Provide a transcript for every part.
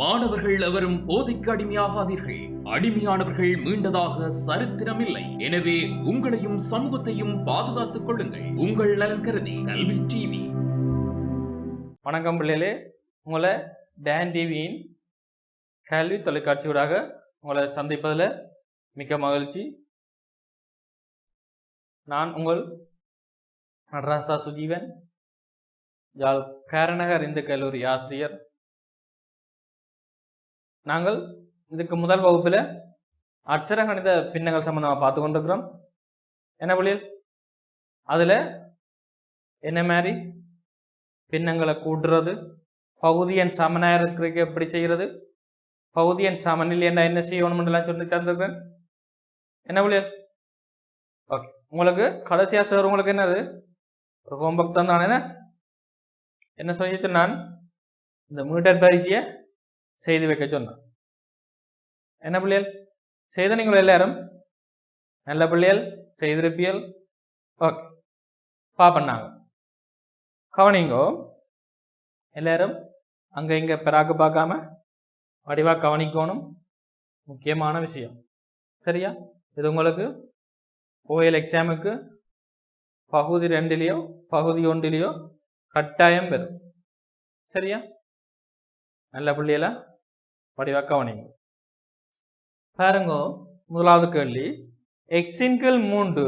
மாணவர்கள் எவரும் போதைக்கு அடிமையாகாதீர்கள். அடிமையானவர்கள் மீண்டதாக சரித்திரமில்லை. எனவே உங்களையும் சமூகத்தையும் பாதுகாத்துக் கொள்ளுங்கள். உங்கள் நலன் கருதி கல்வி டிவி. வணக்கம் பிள்ளைகளே. உங்களை டேன் டிவியின் கல்வி தொலைக்காட்சியூடாக உங்களை சந்திப்பதில் மிக்க மகிழ்ச்சி. நான் உங்கள் நடராசா சுஜீவன் ஜால் பேரநகர் இந்து கல்லூரி ஆசிரியர் நாங்கள் இதுக்கு முதல் வகுப்பில் அட்சர கணித பின்னங்கள் சம்பந்தமாக பார்த்து கொண்டிருக்கிறோம். என்ன வழியில்? அதில் என்ன மாதிரி பின்னங்களை கூட்டுறது? பகுதியன் சமனாக இருக்கிறதுக்கு எப்படி செய்கிறது பகுதியன் சமனில் என்ன என்ன செய்யணும்னுலாம் சொல்லி தந்துருக்கேன் என்ன வழியில்? ஓகே. உங்களுக்கு கடைசியாக சார் உங்களுக்கு என்னது? ஒரு ஹோம்ஒர்க் தான் என்ன? என்ன சொல்லிட்டு நான் இந்த மீட்டர் பயிற்சியை செய்து வைக்க சொன்னேன். என்ன பிள்ளைகள் செய்த நீங்கள் எல்லாரும்? நல்ல பிள்ளைகள் செய்திருப்பியல். ஓகே பாப்பண்ணாங்க கவனிங்கோ எல்லாரும் அங்கே இங்கே பிறாக்கு பார்க்காம வடிவாக கவனிக்கணும். முக்கியமான விஷயம். சரியா? இது உங்களுக்கு ஓஎல் எக்ஸாமுக்கு பகுதி ரெண்டுலேயோ பகுதி ஒன்றிலேயோ கட்டாயம் பெறும். சரியா? நல்ல பிள்ளையில வடிவாக கவனிங்க பாருங்க முதலாவது கேள்வி. எக்ஸின்கள் மூன்று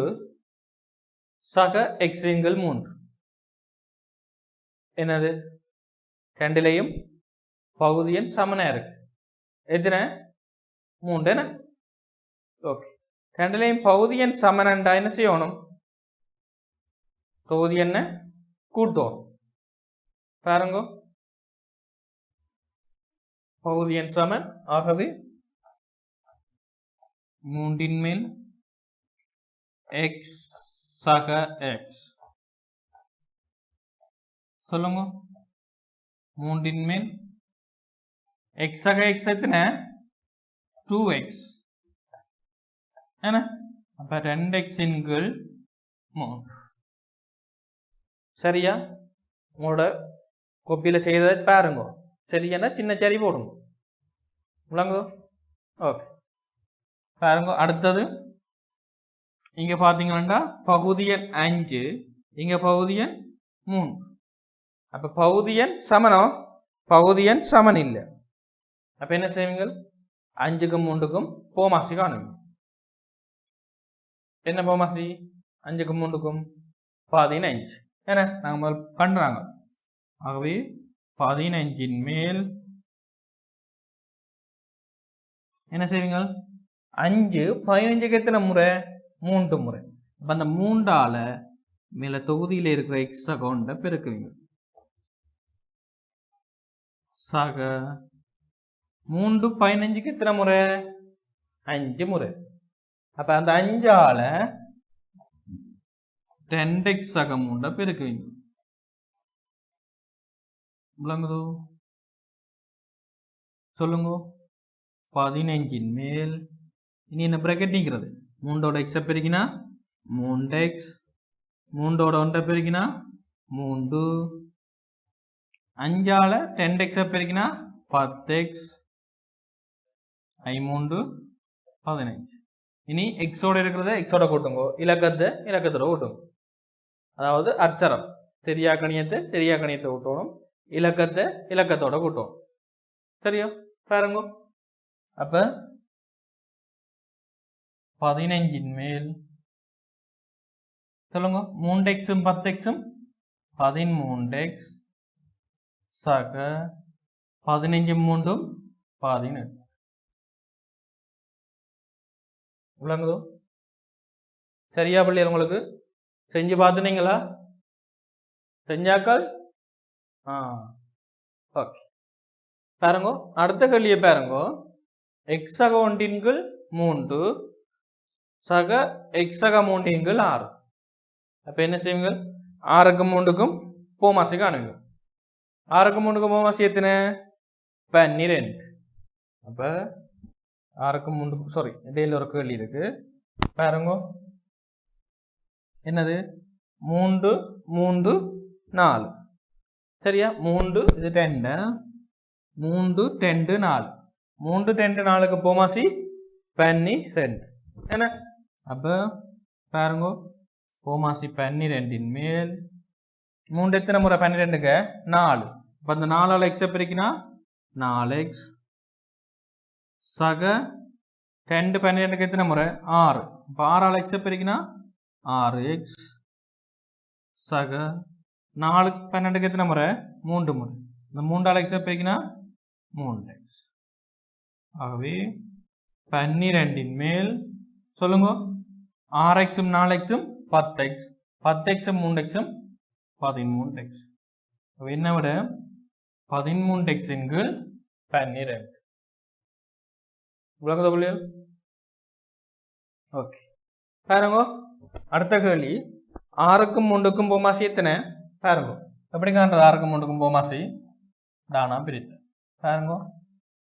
சக எக்ஸின்கள் மூன்று. என்னது? ரெண்டிலையும் பகுதியின் சமனாக இருக்கு. எத்தனை? மூன்று என்ன ஓகே ரெண்டிலையும் பகுதியின் சமனண்டா என்ன செய்யணும்? தொகுதி என்ன? கூட்டணும் பாருங்க பகுதியின் சமன். ஆகவே மூன்றின் மேல் எக்ஸ் சக எக்ஸ் சொல்லுங்க. மூன்றின் மேல் எக்ஸ் சக எக்ஸ் எத்தனை? டூ எக்ஸ் என்ன? அப்ப ரெண்டு எக்ஸின் கீழ் மூன்று. சரியா? உங்களோட கொப்பியில் செய்ததை பாருங்க. சரியானா சின்ன சரி போடுங்க விளங்கோ ஓகே பாருங்க அடுத்தது இங்க பாத்தீங்கன்னா பகுதியன் அஞ்சு இங்க பகுதியன் மூணு அப்ப பகுதியன் சமனம் பகுதியன் சமன் இல்லை அப்ப என்ன செய்வீங்கள் அஞ்சுக்கும் மூன்றுக்கும் போமாசி காணுங்க என்ன போமாசி அஞ்சுக்கும் மூன்றுக்கும் பாதின்னு அஞ்சு ஏன்னா நாங்கள் முதல் பண்றாங்க ஆகவே பதினஞ்சின் மேல். என்ன செய்வீங்க அஞ்சு பதினஞ்சுக்கு எத்தனை முறை? மூன்று முறை. அப்ப அந்த மூன்றால மேலே தொகுதியில் இருக்கிற எக்ஸ் அக்கௌண்ட்டை பெருக்குவீங்க. சக மூன்று பதினஞ்சுக்கு எத்தனை முறை? அஞ்சு முறை. அப்ப அந்த அஞ்சால ரெண்டு எக்ஸ் அகமௌண்ட்டை பெருக்குவீங்க. விளங்குதோ? சொல்லுங்க. பதினஞ்சின் மேல். இனி என்ன ப்ராக்கெட் நிற்கிறது மூண்டோட எக்ஸை பெருக்கினா? மூன்று எக்ஸ் மூண்டோட ஒன்றை பெருக்கினா? மூன்று. அஞ்சால டென் எக்ஸை பெருக்கினா? பத்து எக்ஸ் ஐ மூண்டு பதினஞ்சு. இனி எக்ஸோட இருக்கிறத எக்ஸோட கூட்டுங்கோ. இலக்கத்தை இலக்கத்தோட கூட்டுங்க. அதாவது அச்சரம் தெரியா கணியத்தை தெரியா கணியத்தை கூட்டணும். இலக்கத்தை இலக்கத்தோட கூட்டணும் சரியா? பாருங்க அப்ப பதினஞ்சின் மேல் சொல்லுங்க. மூன்று எக்ஸும் பத்து எக்ஸும் பதிமூன்று எக்ஸ் சக பதினஞ்சு மூன்றும் பதினெட்டு. விளங்குதோ? சரியா பிள்ளைகள் உங்களுக்கு? செஞ்சு பார்த்துனீங்களா செஞ்சாக்கள்? ஆ. ஓகே பாருங்க அடுத்த கேள்வியை பாருங்க. எக்ஸக ஒன்றின்கள் மூன்று சக எக்ஸக மூன்றின்கள் ஆறு. அப்போ என்ன செய்வீங்க ஆறுக்கு மூன்றுக்கும் போமாசி காணுங்க ஆறுக்கு மூன்றுக்கும் போமாசி எத்தனை? பன்னிரெண்டு. அப்போ ஆறுக்கு மூன்றுக்கும் சாரி இடையில ஒரு கேள்வி இருக்கு. பாருங்க. என்னது? மூன்று மூன்று நாலு. சரியா? மூன்று இது டென்னு மூன்று ரெண்டு நாலு. மூன்று ரெண்டு நாலுக்கு போமாசி பன்னி ரெண்டு. என்ன? அப்போ பாருங்க. போமாசி பன்னிரெண்டின் மேல். மூன்று எத்தனை முறை? பன்னிரெண்டுக்கு நாலு. இப்போ அந்த நாலால் எக்ஸை பிரிக்கினா நாலு எக்ஸ் சக ரெண்டு பன்னிரெண்டுக்கு எத்தனை முறை? ஆறு. இப்போ ஆறால் எக்ஸை பிரிக்கினா ஆறு எக்ஸ் சக நாலு பன்னெண்டுக்கு எத்தனை முறை? மூன்று முறை. இந்த மூன்றால் எக்ஸ் பிரிக்கினா மூன்று எக்ஸ் ஆகவே பன்னிரெண்டின் மேல் சொல்லுங்க. ஆறு எக்ஸும் நாலு எக்ஸும் பத்து எக்ஸ் பத்து எக்ஸும் மூன்று எக்ஸும் பதிமூன்று எக்ஸ் என்ன விட? பதிமூன்று எக்ஸுங்கு பன்னிரெண்டு. உலகத்தை தொழில் ஓகே. பாருங்க. அடுத்த கேள்வி. ஆறுக்கும் மூன்றுக்கும் போமாசி எத்தனை? பாருங்க எப்படி காண்றது ஆறுக்கும் மூன்றுக்கும் போமாசி தானா பிரித்து பாருங்க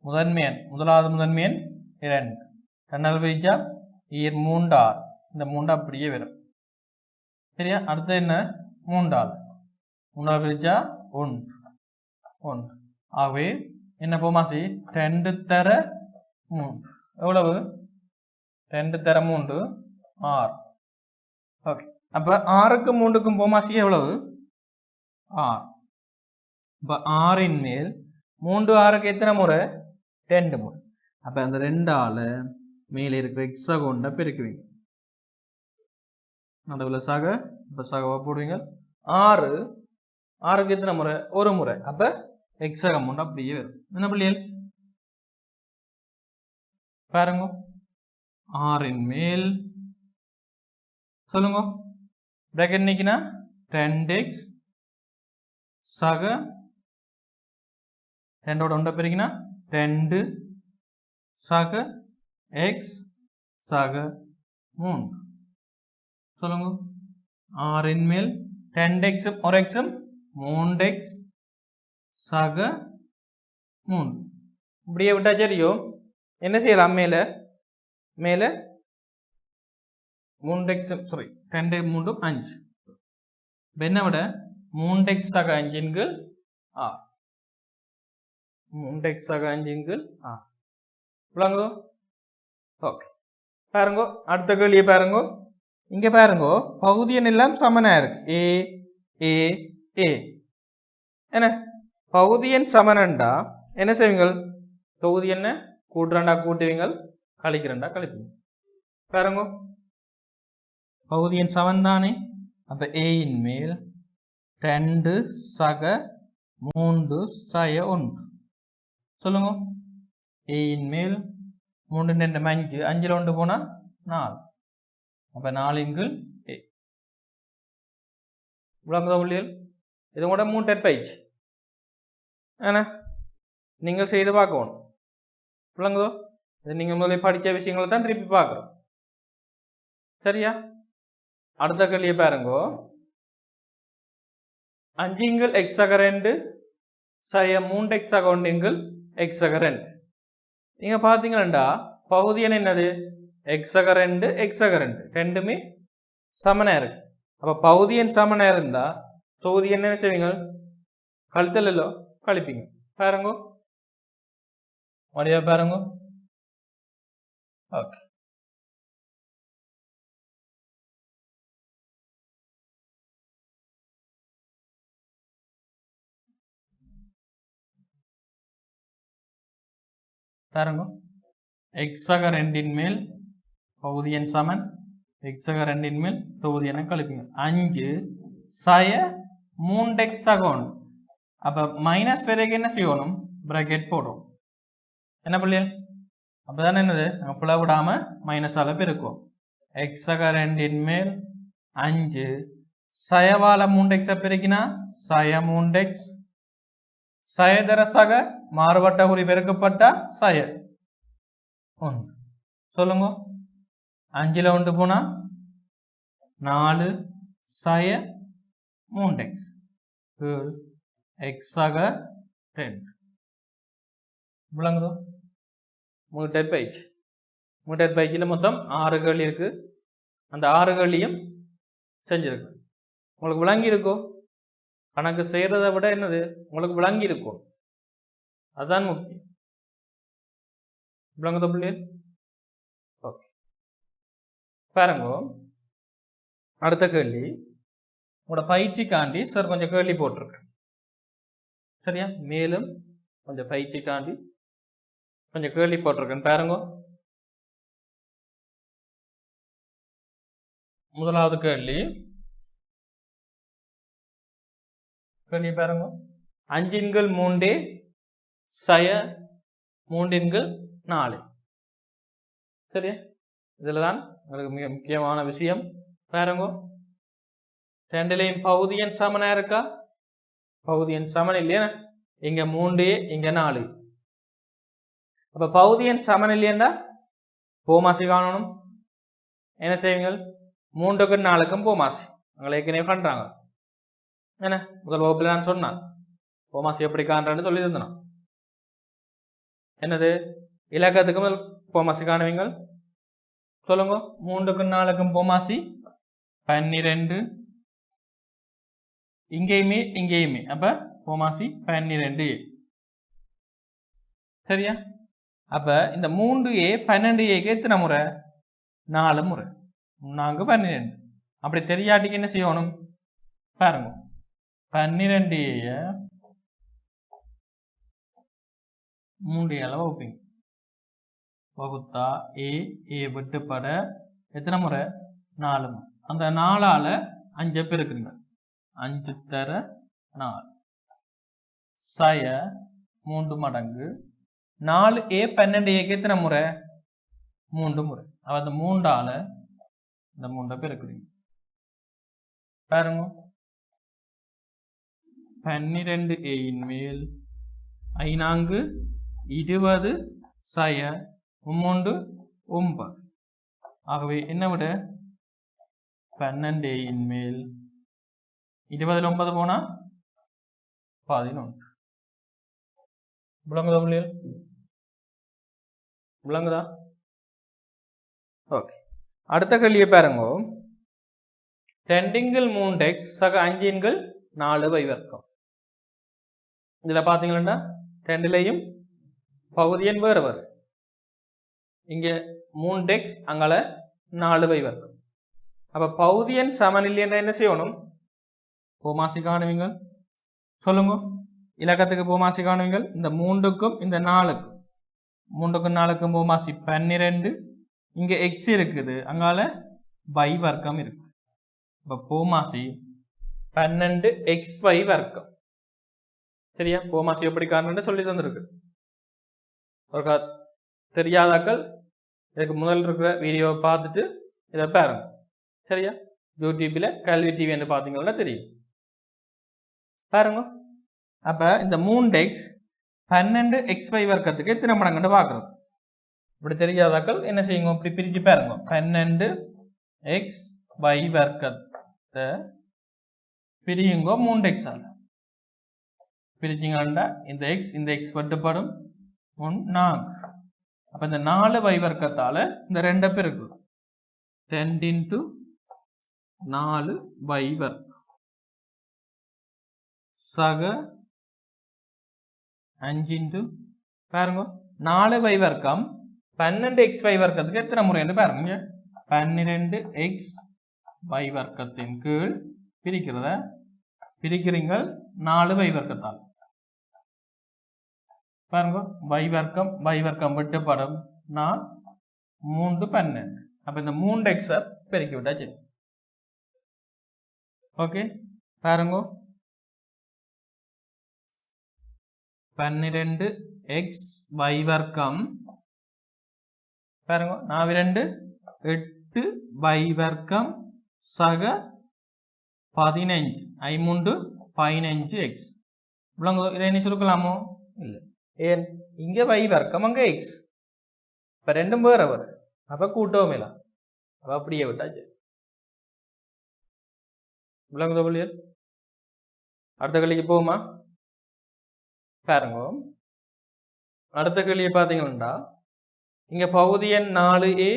முதன்மையன் முதலாவது முதன்மையன் இரண்டு ரெண்டாவது பிரிச்சா ஈர் மூண்டார் இந்த மூண்டா அப்படியே வரும் சரியா அடுத்து என்ன மூண்டாள் மூன்றாவது பிரிச்சா ஒன்று ஒன்று ஆகவே என்ன போமாசி ரெண்டு தர மூன்று எவ்வளவு ரெண்டு தர மூன்று ஆறு ஓகே அப்போ ஆறுக்கும் மூன்றுக்கும் போமாசி எவ்வளவு ஆறு அப்ப ஆறின் மேல் மூன்று ஆறுக்கு எத்தனை முறை? ரெண்டு முறை. அப்போ அந்த ரெண்டால மேலே இருக்கிற எக்ஸா கொண்ட பெருக்குவீங்க. நடுவில் சக இப்போ சகவா போடுவீங்க. ஆறு ஆறுக்கு எத்தனை முறை? ஒரு முறை. அப்போ எக்ஸகம் உண்டு அப்படியே வரும். என்ன பிள்ளைகள்? பாருங்க. ஆறின் மேல். சொல்லுங்க. பிராக்கெட் நீக்கினா? ரெண்டு எக்ஸ் சக ரெண்டோட ஒன்றை பெருக்கினா ரெண்டு சக எக்ஸ் சக மூன்று. சொல்லுங்க. ஆறின் மேல் டென் எக்ஸும் ஒரு எக்ஸும் மூன்று எக்ஸ் சக மூன்று. இப்படியே விட்டா சரியோ என்ன செய்யலாம்? மேலே மேலே மூன்று எக்ஸ் சாரி ரெண்டு மூன்றும் அஞ்சு. இப்போ என்ன விட மூன்று எக்ஸ் ஆக அஞ்சின்கள் ஆ. மூன்று எக்ஸ் ஆக அஞ்சின்கள் ஆ. விளங்குதோ? ஓகே. பாருங்க அடுத்த கேள்வியை பாருங்க. இங்க பாருங்க பகுதி எண் எல்லாம் சமனா இருக்கு. ஏ ஏ ஏ என்ன? பகுதி எண் சமனண்டா? என்ன செய்வீங்க தொகுதி என்ன கூட்டுறண்டா கூட்டுவீங்க கழிக்கிறண்டா கழிப்பீங்க பாருங்க. பகுதி எண் சமன் தானே அப்ப ஏயின் மேல் ரெண்டு சக மூன்று சய ஒன்று. சொல்லுங்க. ஏயின் மேல் மூன்று ரெண்டு அஞ்சு. அஞ்சில் ஒன்று போனால் நாலு. அப்போ நாலு நாலுங்கள் ஏ. விளங்குதா உள்ளியல். இது கூட மூணு டெட் பயிற்சி ஏன்னா நீங்கள் செய்து பார்க்கணும். விளங்குதோ இது நீங்கள் முதல்ல படித்த விஷயங்களை தான் திருப்பி பார்க்குறோம் சரியா? அடுத்த கேள்வியை பாருங்கோ. அஞ்சிங்கள் எக்ஸக ரெண்டு சய மூன்று எக்ஸக ஒன்றுங்கள் எக்ஸக ரெண்டு நீங்கள் பார்த்தீங்களா பகுதி என்ன என்னது? எக்ஸக ரெண்டு எக்ஸக ரெண்டு ரெண்டுமே சமனா இருக்கு அப்போ பகுதி எண் சமனா இருந்தா தொகுதி என்ன செய்வீங்க? கழுத்தல் இல்லோ கழிப்பீங்க. பாருங்க. வடிவா பாருங்க. ஓகே. பாருங்க. எக்ஸக ரெண்டின் மேல் பகுதி எண் சமன். எக்ஸக ரெண்டின் மேல் தொகுதி என கழிப்பீங்க. அஞ்சு சய மூன்று எக்ஸகோன் அப்போ மைனஸ் பிறகு என்ன செய்யணும்? ப்ராக்கெட் போடும் என்ன பிள்ளைகள் அப்போதானே என்னது? நம்ம பிள்ளை விடாம மைனஸால பெருக்கும் எக்ஸக ரெண்டின் மேல் அஞ்சு சயவால மூன்று எக்ஸை பெருக்கினா சய மூன்று எக்ஸ் சயதர சக மாறுபட்ட குறி பெருக்கப்பட்ட சய. ஒன்று. சொல்லுங்க. அஞ்சில் ஒன்று போனால் நாலு சய மூன்று எக்ஸ் எக்ஸாக டென் விளங்குதோ? மூணு டெட் பயிற்சி மூணு டெட் பயிற்சியில் மொத்தம் ஆறு கேள்வி இருக்குது அந்த ஆறு கேள்வியும் செஞ்சுருக்கு. உங்களுக்கு விளங்கி இருக்கோ கணக்கு செய்கிறத விட என்னது? உங்களுக்கு விளங்கி இருக்கும் அதுதான் முக்கியம். விளங்குதா பிள்ளைகள் ஓகே பாருங்க. அடுத்த கேள்வி. உங்களோட பயிற்சிக்காண்டி சார் கொஞ்சம் கேள்வி போட்டிருக்கேன். சரியா? மேலும் கொஞ்சம் பயிற்சிக்காண்டி கொஞ்சம் கேள்வி போட்டிருக்கேன். பாருங்க. முதலாவது கேள்வி. கேள்வி பாருங்க. அஞ்சின்கள் மூண்டே சய மூன்றின்கு நாலு. சரியா? இதில் தான் உங்களுக்கு மிக முக்கியமான விஷயம். பாருங்க ரெண்டுலேயும் பகுதியன் சமனாக இருக்கா? பகுதியன் சமன் இல்லையா? இங்க மூன்று இங்க நாலு. அப்ப பகுதியன் சமன் இல்லையண்டா? போமாசி காணணும். என்ன செய்வீங்கள்? மூன்றுக்கும் நாலுக்கும் போமாசி. உங்களை ஏற்கனவே பண்றாங்க என்ன? முதல் வகுப்பில் நான் சொன்னான். போமாசி எப்படி காண்றான்னு சொல்லி தந்தேன் என்னது? இலக்கத்துக்கு முதல் போமாசி காணுவீங்கள்? சொல்லுங்க. மூன்றுக்கும் நாலுக்கும் போமாசி? பன்னிரெண்டு. இங்கேயுமே இங்கேயுமே. அப்ப போமாசி பன்னிரெண்டு. ஏ சரியா? அப்ப இந்த மூன்று ஏ பன்னெண்டு ஏக்கு எத்தனை முறை? நாலு முறை. நான்கு பன்னிரெண்டு. அப்படி தெரியாட்டிக்கு என்ன செய்யணும்? பாருங்க. பன்னிரெண்டு ஏ மூன்று இலை வகுப்பீங்க வகுத்தா ஏ ஏ விட்டுப்பட எத்தனை முறை? நாலு முறை. அந்த நாலால அஞ்சை பெருக்குங்க அஞ்சு தர நாலு. சய மூன்று மடங்கு. நாலு ஏ பன்னெண்டு ஏக்கு எத்தனை முறை? மூன்று முறை. அப்ப அந்த மூண்டால இந்த மூண்டை பெருக்குறீங்க பாருங்க. பன்னிரெண்டு ஏயின் மேல். ஐநான்கு இருபது சய மூன்று ஒன்பது. ஆகவே என்ன விட? பன்னெண்டேயின் மேல். இருபதுல ஒன்பது போனா? பதினொன்று. விளங்குதா பிள்ளைகள்? விளங்குதா? ஓகே அடுத்த கேள்வியை பாருங்க. ரெண்டிங்கள் மூன்று எக்ஸ் சக அஞ்சின்கள் நாலு வைவர்க்கம் இதில் இதுல பாத்தீங்கன்னா பகுதியன் வேறு வரும் இங்கே மூணு எக்ஸ் அங்கால நாலு பை வர்க்கம் அப்போ பகுதியன் சமநிலை என்ற என்ன செய்யணும்? போமாசி காணுவீங்க சொல்லுங்க. இலக்கத்துக்கு போமாசி காணுவீங்க இந்த மூன்றுக்கும் இந்த நாலுக்கும். மூன்றுக்கும் நாலுக்கும் போமாசி பன்னிரெண்டு. இங்கே எக்ஸ் இருக்குது. அங்கால பை வர்க்கம் இருக்கு. இப்போ போமாசி பன்னெண்டு எக்ஸ் பை வர்க்கம். சரியா? போமாசி எப்படி காரணம்னு சொல்லி தந்திருக்கு. ஒரு தெரியாதாக்கள் இதுக்கு முதல் இருக்கிற வீடியோவை பார்த்துட்டு இதை பாருங்க. சரியா? யூடியூப்பில் கல்வி என்று பார்த்தீங்கன்னா தெரியும். பாருங்க. அப்போ இந்த மூணு எக்ஸ் பன்னெண்டு எக்ஸ் ஃபைவ் வர்க்கத்துக்கு எத்தனை மடங்குன்னு பார்க்குறோம். இப்படி தெரியாதாக்கள் என்ன செய்யுங்க? இப்படி பிரித்து பாருங்க. பன்னெண்டு எக்ஸ் பை வர்க்கத்தை பிரியுங்க மூன்று எக்ஸ் ஆல. பிரிச்சிங்கன்னா இந்த எக்ஸ் இந்த எக்ஸ் வெட்டுப்படும். ஒன் நான்கு அப்ப இந்த நாலு y இந்த ரெண்டை பெருக்கு டென் இன்ட்டு நாலு வைவர். வர்க்கம் சக அஞ்சு இன்ட்டு பாருங்க. நாலு வை வர்க்கம் பன்னெண்டு எக்ஸ் வை வர்க்கத்துக்கு எத்தனை முறைன்னு பாருங்க. பன்னிரெண்டு எக்ஸ் வை வர்க்கத்தின் கீழ் பிரிக்கிறத பிரிக்கிறீங்கள் நாலு வை வர்க்கத்தால் பாருங்க. y வர்க்கம் y வர்க்கம் விட்டு படம் நான் மூன்று பன்னெண்டு அப்போ இந்த மூன்று எக்ஸை பெருக்கி விட்டாச்சு. ஓகே. பாருங்க. பன்னிரெண்டு எக்ஸ் y வர்க்கம். பாருங்க. நான் ரெண்டு எட்டு y வர்க்கம் சக பதினஞ்சு. ஐமூண்டு பதினஞ்சு எக்ஸ் இவ்வளோ இதை என்ன சுருக்கலாமோ? இல்லை. ஏன் இங்க y வர்க்கம் அங்க எக்ஸ் இப்ப ரெண்டும் வேற வர அப்ப கூட்டவும் இல்லை அப்ப அப்படியே விட்டாச்சு விளங்குதா புள்ளியல் அடுத்த கேள்விக்கு போகுமா பாருங்க அடுத்த கேள்வியை பார்த்தீங்கன்னா இங்க பகுதி எண் நாலு ஏ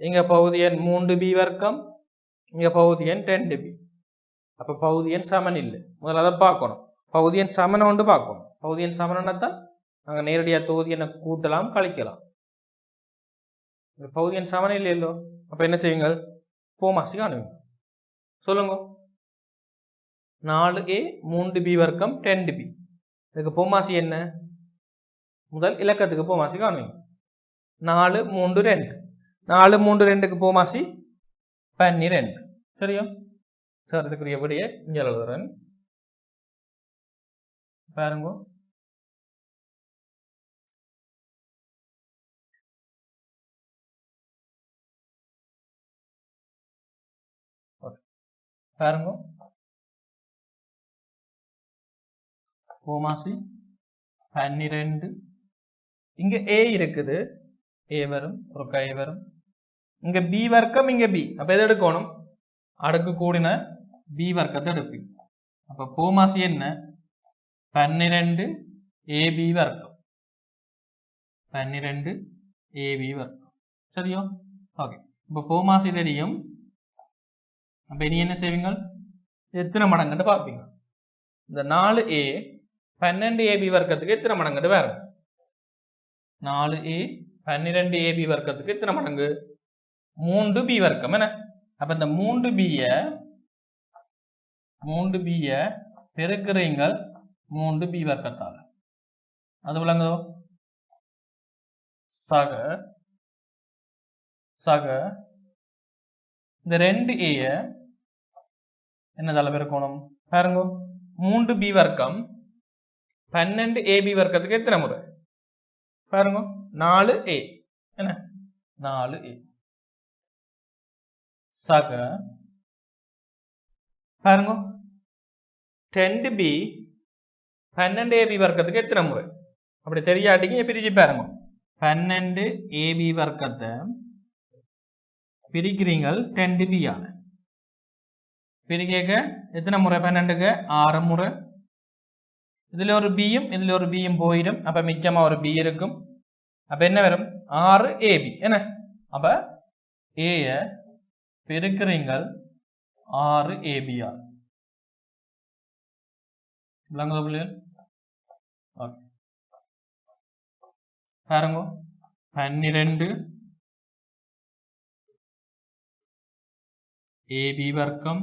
இங்க பகுதி எண் மூன்று பி வர்க்கம் இங்க பகுதி எண் ரெண்டு பி அப்ப பகுதி எண் சமன் இல்லை முதல்ல அதை பார்க்கணும் பகுதி எண் சமனை ஒன்று பார்க்கணும் பகுதி எண் சமனா தான் நேரடியாக தொகுதி என்ன கூட்டலாம் கழிக்கலாம். பகுதியின் பகுதி என் சமனை இல்லையோ? அப்போ என்ன செய்வீங்க போமாசி காணுவீங்க சொல்லுங்க. நாலு ஏ மூன்று பி வர்க்கம் டென்டு பி இதுக்கு போமாசி என்ன? முதல் இலக்கத்துக்கு போமாசி காணுவீங்க நாலு மூன்று ரெண்டு. நாலு மூன்று ரெண்டுக்கு போமாசி பன்னிரெண்டு. சரியா? சார் இதுக்குரிய விடையை இங்கே எழுதுறேன். பாருங்க. பாருங்க. கோமாசி பன்னிரெண்டு. இங்க ஏ இருக்குது. ஏ வரும் ஒரு கை வரும். இங்க பி வர்க்கம் இங்க பி அப்ப எது எடுக்கணும்? அடுக்கு கூடின பி வர்க்கத்தை எடுப்பீங்க அப்ப கோமாசி என்ன? பன்னிரெண்டு ஏபி வர்க்கம். பன்னிரெண்டு ஏபி வர்க்கம். சரியோ? ஓகே இப்போ கோமாசி தெரியும். அப்போ இனி என்ன செய்வீங்க எத்தனை மடங்குன்னு பார்ப்பீங்க. இந்த நாலு ஏ பன்னெண்டு ஏபி வர்க்கத்துக்கு எத்தனை மடங்குன்னு வேறு? நாலு ஏ பன்னிரெண்டு ஏபி வர்க்கத்துக்கு எத்தனை மடங்கு? மூன்று பி வர்க்கம் என்ன? அப்போ இந்த மூன்று பிய மூன்று பிய பெருக்கிறீங்க மூன்று பி வர்க்கத்தால். அது விளங்குதோ? சக சக இந்த ரெண்டு ஏயை என்னதால பெருக்கணும் பாருங்க. மூன்று பி வர்க்கம் பன்னெண்டு ஏபி வர்க்கத்துக்கு எத்தனை முறை? பாருங்க. நாலு ஏ என்ன? நாலு ஏ சக. பாருங்க. ரெண்டு பி பன்னெண்டு ஏபி வர்க்கத்துக்கு எத்தனை முறை? அப்படி தெரியாட்டிங்க பிரிச்சு பாருங்க. பன்னெண்டு ஏபி வர்க்கத்தை பிரிக்கிறீங்க ரெண்டு பியால பிரிக்க எத்தனை முறை? பன்னெண்டுக்கு ஆறு முறை. இதில் ஒரு பியும் இதில் ஒரு பியும் போயிடும். அப்போ மிச்சமாக ஒரு பி இருக்கும். அப்போ என்ன வரும்? ஆறு ஏபி என்ன? அப்போ ஏயை பெருக்கிறீங்கள் ஆறு ஏபிஆர் விளங்குதா பிள்ளைகள் ஓகே. பாருங்க. பன்னிரெண்டு. ஏபி வர்க்கம்.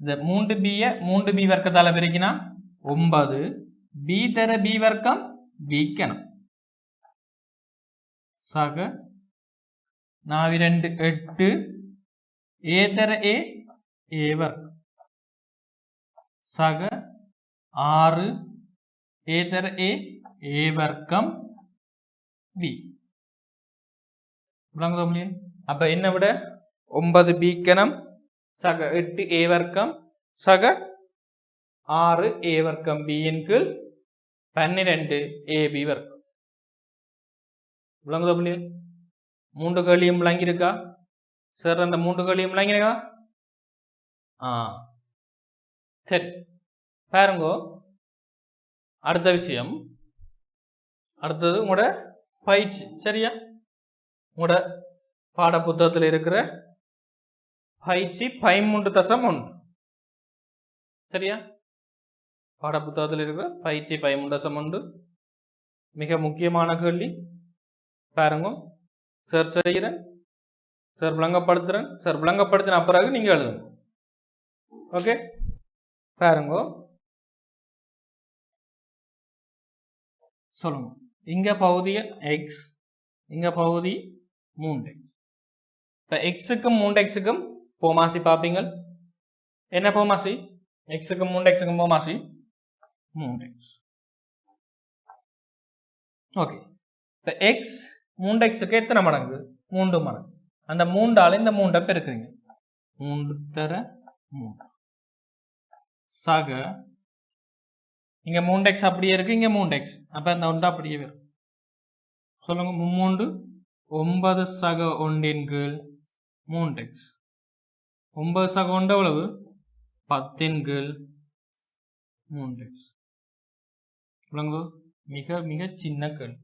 இந்த மூன்று பியை மூன்று பி வர்க்கத்தால் பெருக்கினா ஒன்பது. பி தர பி வர்க்கம் பிக்கணும் சக நாவி ரெண்டு எட்டு. ஏ தர ஏ ஏ வர்க்கம். சக ஆறு. ஏ தர ஏ ஏ வர்க்கம் பி விளங்குதோ முடியும் அப்ப என்ன விட? ஒன்பது பீக்கணம் சக எட்டு ஏ வர்க்கம் சக ஆறு ஏ வர்க்கம் பியின் கீழ் பன்னிரெண்டு ஏபி வர்க்கம். விளங்குதா பிள்ளைகள் மூன்று கேள்வியும் விளங்கியிருக்கா? சார் அந்த மூன்று கேள்வியும் விளங்கிருக்கா ஆ. சரி. பாருங்கோ. அடுத்த விஷயம். அடுத்தது உங்களோட பயிற்சி. சரியா? உங்களோட பாட புத்தகத்தில் இருக்கிற பயிற்சி பதிமூன்று தசம் ஒன்று. சரியா? பாடப்புத்தகத்தில் இருக்கிற பயிற்சி பதிமூன்று தசம் ஒன்று. மிக முக்கியமான கேள்வி. பாருங்க. சார் செய்கிறேன் சார் விளங்கப்படுத்துகிறேன் சார் விளங்கப்படுத்தின பிறகு நீங்கள் எழுதுங்க. ஓகே பாருங்க. சொல்லுங்க. இங்கே பகுதி எக்ஸ் இங்கே பகுதி மூன்று இப்போ எக்ஸுக்கும் மூன்று எக்ஸுக்கும் போமாசி பார்ப்பீங்கள் என்ன போமாசி? எக்ஸுக்கும் மூன்று எக்ஸுக்கும் போமாசி? மூன்று எக்ஸ் ஓகே இந்த எக்ஸ் மூன்று எக்ஸுக்கு எத்தனை மடங்கு? மூன்று மடங்கு. அந்த மூன்றால் இந்த மூன்றை பெருக்குறீங்க. மூன்று தர மூன்று. சக. இங்க மூன்று எக்ஸ் அப்படியே இருக்கு இங்க மூன்று எக்ஸ் அப்ப இந்த ஒன்று அப்படியே வரும். சொல்லுங்க மூன்று ஒன்பது சக ஒன்றின் கீழ் மூன்று எக்ஸ் ஒன்பது சக ஒன்று எவ்வளவு பத்தின் கீழ் மூன்று விளங்கு மிக மிக சின்ன கேள்வி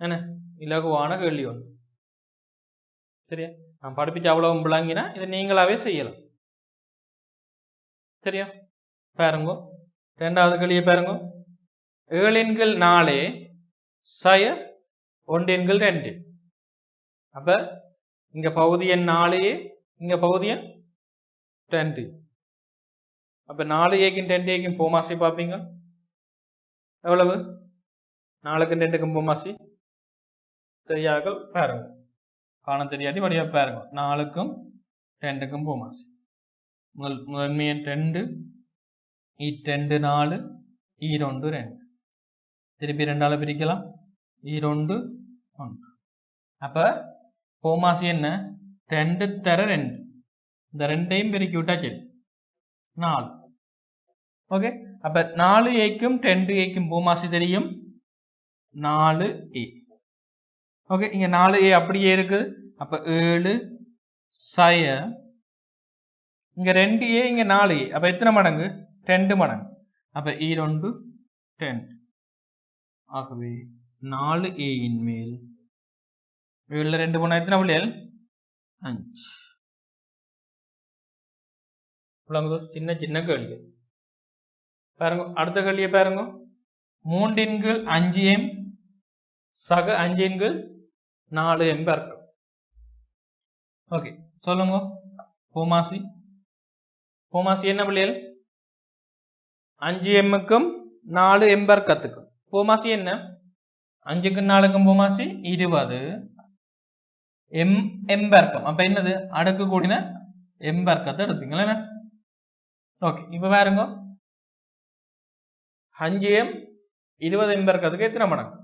என்ன இலகுவான கேள்வி ஒன்று சரியா நான் படிப்பிச்சு அவ்வளவு விளங்கினா இதை நீங்களாவே செய்யலாம் சரியா பாருங்கோ ரெண்டாவது கேள்வியை பாருங்க ஏழின்கள் நாலே சய ஒன்றின்கள் ரெண்டு அப்ப இங்க பகுதி எண் இங்கே பகுதி எண் அப்போ நாலு ஏக்கும் ரெண்டு ஏக்கும் போமாசி பார்ப்பீங்க எவ்வளவு? நாலுக்கும் ரெண்டுக்கும் போமாசி? தெரியாத பாருங்க. காண தெரியாட்டி வடிவா பாருங்க. நாலுக்கும் ரெண்டுக்கும் போமாசி. முதல் முதன்மையன் ரெண்டு ஈ ரெண்டு நாலு ஈ ரெண்டு ரெண்டு. திருப்பி ரெண்டால் பிரிக்கலாம். ஈ ரெண்டு ஒன்று. அப்போ போமாசி என்ன? ரெண்டு தர ரெண்டு. இந்த ரெண்டையும் பெருக்கி விட்டா சரி. நாலு. ஓகே? அப்ப நாலு ஏக்கும் ரெண்டு ஏக்கும் பூமாசி தெரியும். நாலு ஏ ஓகே? இங்க நாலு ஏ அப்படியே இருக்கு. அப்ப ஏழு சய. இங்க ரெண்டு ஏ இங்க நாலு ஏ அப்ப எத்தனை மடங்கு? ரெண்டு மடங்கு. அப்ப ஈ ரெண்டு டென் ஆகவே நாலு ஏயின் மேல். ஏழுல ரெண்டு போனா எத்தனை புள்ளியல் அஞ்சு விளங்குதோ சின்ன சின்ன கேள்வி பாருங்க அடுத்த கேள்வியை பாருங்க மூன்றின்கள் அஞ்சு எம் சக அஞ்சு நாலு எம் இருக்கும் ஓகே சொல்லுங்க பூமாசி பூமாசி என்ன பிள்ளைகள் அஞ்சு எம்முக்கும் நாலு எம்பர்க்கத்துக்கும் பூமாசி என்ன அஞ்சுக்கும் நாலுக்கும் பூமாசி இருபது எம் எம்பர்க்கம் அப்ப என்னது? அடுக்கு கூடின எம்பர்க்கத்தை எடுத்தீங்களா என்ன ஓகே இப்ப பாருங்க. அஞ்சு எம் இருபது எம்பர்க்கத்துக்கு எத்தனை மடங்கு?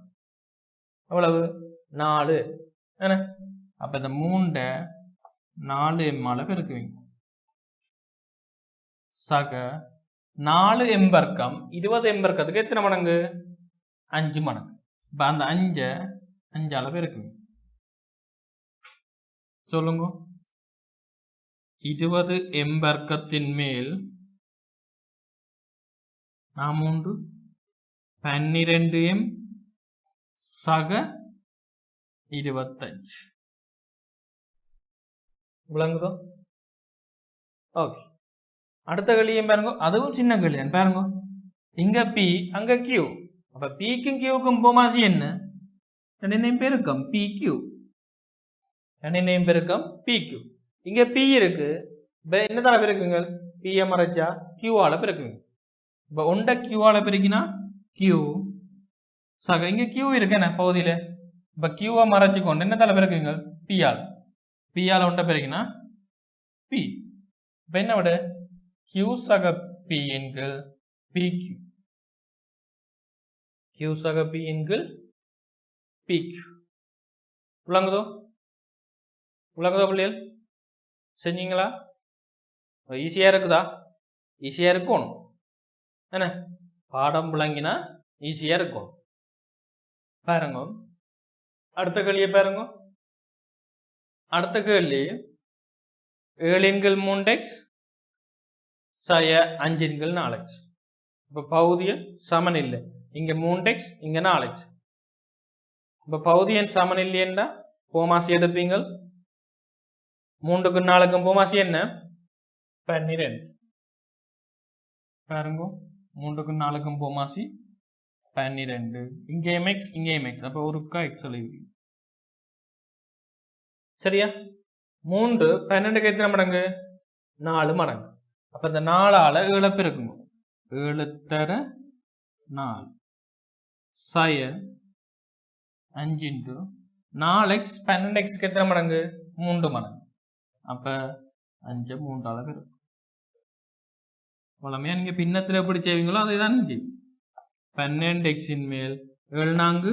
எவ்வளவு? நாலு. என்ன? அப்ப இந்த மூண்ட நாலு எம் அளவு இருக்குவீங்க. சக நாலு எம்பர்க்கம் இருபது எம்பர்க்கத்துக்கு எத்தனை மடங்கு? அஞ்சு மடங்கு. இப்ப அந்த அஞ்ச அஞ்சு அளவு இருக்குவீங்க சொல்லுங்க. இருபது எம்பர்க்கத்தின் மேல் நாம் உண்டு பன்னிரண்டு எம் சக இருபத்தஞ்சு. விளங்குதோ? ஓகே. அடுத்த களியும் பாருங்க. அதுவும் சின்ன களியன் பாருங்க. இங்க பி அங்க கியூ அப்ப பிக்கும் கியூக்கும் போமாசி என்ன? ரெண்டையும் பேருக்கும் பி கியூ ரெண்டையும் பெருக்கம் பி கியூ இங்க பி இருக்கு இப்ப என்ன தர பெருக்குங்க பிய மறைச்சா கியூவால பெருக்குங்க இப்ப ஒண்ட கியூவால பெருக்கினா கியூ சக இங்க கியூ இருக்கு பகுதியில் பகுதியில இப்ப கியூவை மறைச்சு கொண்டு என்ன தலை பெருக்குங்க பியால் பியால் ஒண்ட பெருக்கினா பி இப்ப என்ன விட கியூ சக பி எண்கள் பி கியூ கியூ சக பி எண்கள் பி கியூ விளங்குதோ விளங்குதோ பிள்ளைகள் செஞ்சீங்களா? ஈஸியாக இருக்குதா? ஈஸியாக இருக்கும். என்ன? பாடம் விளங்கினா ஈஸியாக இருக்கும். பாருங்க. அடுத்த கேள்வியை பாருங்க. அடுத்த கேள்வி. ஏழு மூண்டெக்ஸ் சய அஞ்சின்கள் எண்கள் இப்போ பகுதியில் சமன் இல்லை இங்கே மூண்டெக்ஸ் இங்கே இங்க இப்போ பகுதியன் சமன் இல்லையென்றா கோமாசி எடுப்பீங்கள். மூன்றுக்கும் நாலுக்கும் போமாசி என்ன? பன்னிரெண்டு. பாருங்க மூன்றுக்கும் நாலுக்கும் போமாசி பன்னிரெண்டு. இங்கேயும் எக்ஸ் இங்கேயும் எக்ஸ் அப்போ ஒருக்கா எக்ஸ் எழுதி சரியா? மூன்று பன்னெண்டுக்கு எத்தனை மடங்கு? நாலு மடங்கு. அப்போ இந்த நாலால இழப்பு இருக்குங்க. ஏழுத்தர நாலு. சய அஞ்சு இன்ட்டு நாலு எக்ஸ் பன்னெண்டு எக்ஸ்க்கு எத்தனை மடங்கு? மூன்று மடங்கு. அப்ப அஞ்சு மூன்றால பெருக்கும் வளமையா நீங்க பின்னத்துல எப்படி செய்வீங்களோ அதை தான் செய்யும் பன்னெண்டு எக்ஸின் மேல் ஏழு நான்கு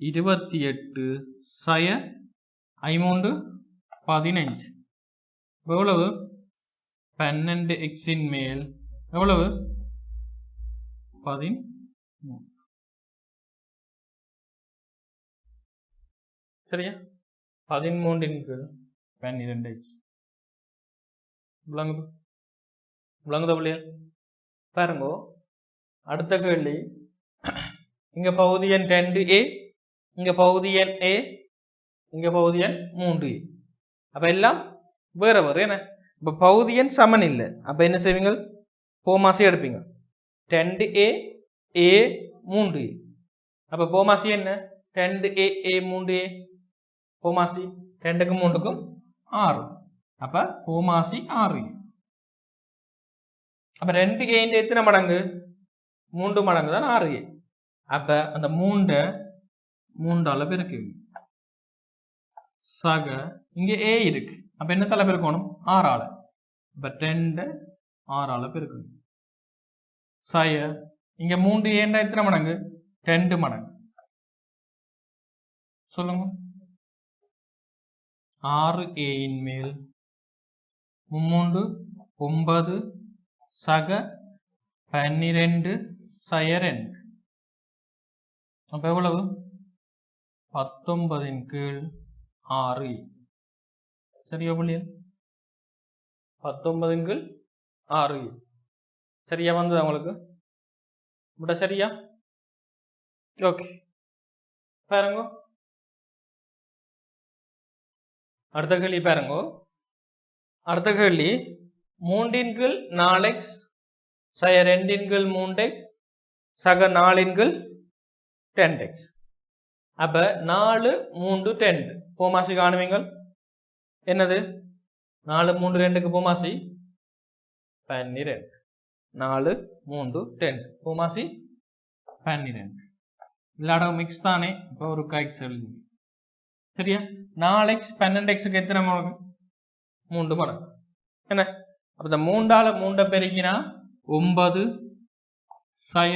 இருபத்தி எட்டு சய ஐமூன்று பதினஞ்சு. எவ்வளவு? பன்னெண்டு எக்ஸின் மேல் எவ்வளவு? பதிமூன்று. சரியா? பதிமூன்றின் கீழ் பன்னிரெண்டு எக்ஸ் விளங்குது. விளங்குதா இல்லையா? பாருங்க அடுத்த கேள்வி. இங்க பகுதி எண் ரெண்டு ஏ இங்க பகுதி எண் ஏ இங்க பகுதி எண் மூன்று ஏ. அப்ப எல்லாம் வேற வேறு என்ன? இப்ப பகுதி எண் சமன் இல்லை. அப்ப என்ன செய்வீங்க? போமாசி எடுப்பீங்க. ரெண்டு ஏ ஏ மூன்று ஏ. அப்போ போமாசி என்ன? ரெண்டு ஏ ஏ மூன்று ஏ. போமாசி ரெண்டுக்கும் மூன்றுக்கும் ஆறு. அப்போ ஹோமாசி ஆறு. அப்போ ரெண்டு ஏன்ற எத்தனை மடங்கு? மூன்று மடங்கு தான் ஆறு ஏ அப்போ அந்த மூண்டை மூன்றால பெருக்கு சக இங்க ஏ இருக்கு. அப்ப என்ன தலை பெருக்கணும் ஆறால அப்ப ரெண்டு ஆறால பெருக்கணும் சய இங்க மூன்று ஏண்டா எத்தனை மடங்கு? ரெண்டு மடங்கு. சொல்லுங்க. ஆறு ஏயின் மேல் மும்மூன்று ஒன்பது சக பன்னிரெண்டு சய அப்போ எவ்வளவு? பத்தொன்பதின் கீழ் ஆறு. சரியா புள்ளியா? பத்தொன்பதின் கீழ் ஆறு. சரியா வந்தது உங்களுக்கு? விட சரியா? ஓகே. பாருங்க. அடுத்த கேள்வி பாருங்க. அடுத்த கேள்வி. மூன்றின் கீழ் நாலெக்ஸ் சய ரெண்டின் கீழ் மூண்டெக்ஸ் சக நாலின் கீழ் டென் எக்ஸ் அப்போ நாலு மூன்று டென் போமாசி காணுவீங்கள்? என்னது? நாலு மூன்று ரெண்டுக்கு போமாசி? பன்னிரெண்டு. நாலு மூன்று டென் போமாசி? பன்னிரெண்டு. இல்லாட மிக்ஸ் தானே. இப்போ ஒரு காய்க்கு எழுதி சரியா? நாலு எக்ஸ் பன்னெண்டு எக்ஸுக்கு எத்தனை மடங்கு மூன்று மடங்கு என்ன? அப்போ இந்த மூண்டால மூண்டை பெருக்கினா ஒன்பது சய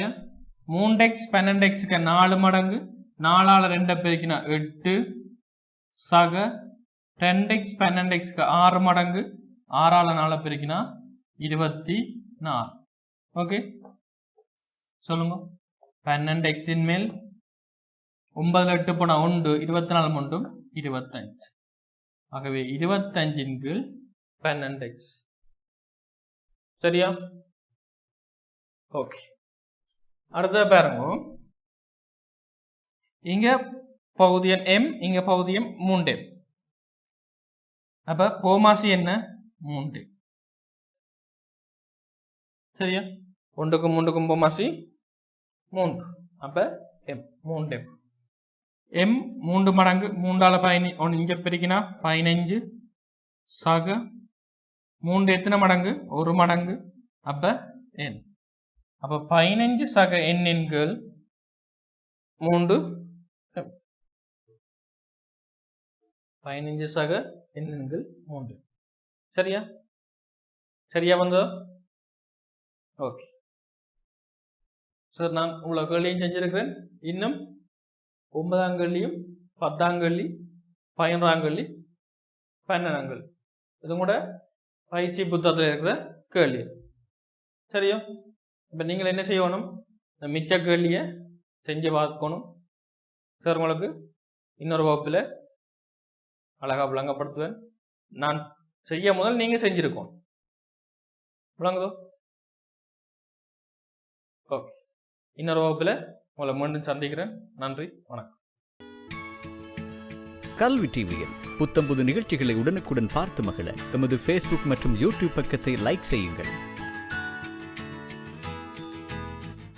மூன்று எக்ஸ் பன்னெண்டு எக்ஸுக்கு நாலு மடங்கு நாலால ரெண்டை பெருக்கினா எட்டு சக ரெண்டு எக்ஸ் பன்னெண்டு ஆறு மடங்கு ஆறால நாலு பெருக்கினா இருபத்தி நாலு. ஓகே? சொல்லுங்க. பன்னெண்டு எக்ஸின் மேல் ஒன்பதில் எட்டு போனால் ஒன்று இருபத்தி நாலு மட்டும் இருபத்தஞ்சு. ஆகவே இருபத்தஞ்சின் கீழ் பன்னெண்டு எக்ஸ் சரியா? ஓகே அடுத்த பாருங்க. இங்க பகுதியன் எம் இங்க பகுதியம் மூன்று எம் அப்ப கோமாசி என்ன? மூன்று. சரியா? ஒன்றுக்கும் மூன்றுக்கும் போமாசி மூன்று. அப்ப எம் மூன்று எம் எம் மூன்று மடங்கு மூன்றால் பயணி ஒன்று இங்கே பிரிக்கினா பதினஞ்சு. சக மூன்று எத்தனை மடங்கு? ஒரு மடங்கு. அப்போ என் அப்போ பதினஞ்சு சக என் எண்கள் மூன்று. பதினைஞ்சு பதினஞ்சு சக எண்கள் மூன்று. சரியா? சரியா வந்ததோ? ஓகே. சார் நான் உங்களை கேள்வியும் செஞ்சிருக்கிறேன். இன்னும் ஒன்பதாம் கேள்வியும் பத்தாம் கேள்வி பதினொன்றாம் பன்னெண்டாம் இது கூட பயிற்சி புத்தகத்தில் இருக்கிற கேள்வி சரியா இப்போ நீங்கள் என்ன செய்யணும் இந்த மிச்ச கேள்வியை செஞ்சு பார்க்கணும் சார் உங்களுக்கு இன்னொரு வகுப்பில் அழகாக விளங்கப்படுத்துவேன் நான் செய்ய முதல் நீங்கள் செஞ்சுருக்கோம் விளங்குதோ ஓகே இன்னொரு வகுப்பில் உங்களை மீண்டும் சந்திக்கிறேன். நன்றி. வணக்கம். கல்வி டிவியில் புத்தம்புது நிகழ்ச்சிகளை உடனுக்குடன் பார்த்து மகிழ. எமது ஃபேஸ்புக் மற்றும் யூடியூப் பக்கத்தை லைக் செய்யுங்கள்.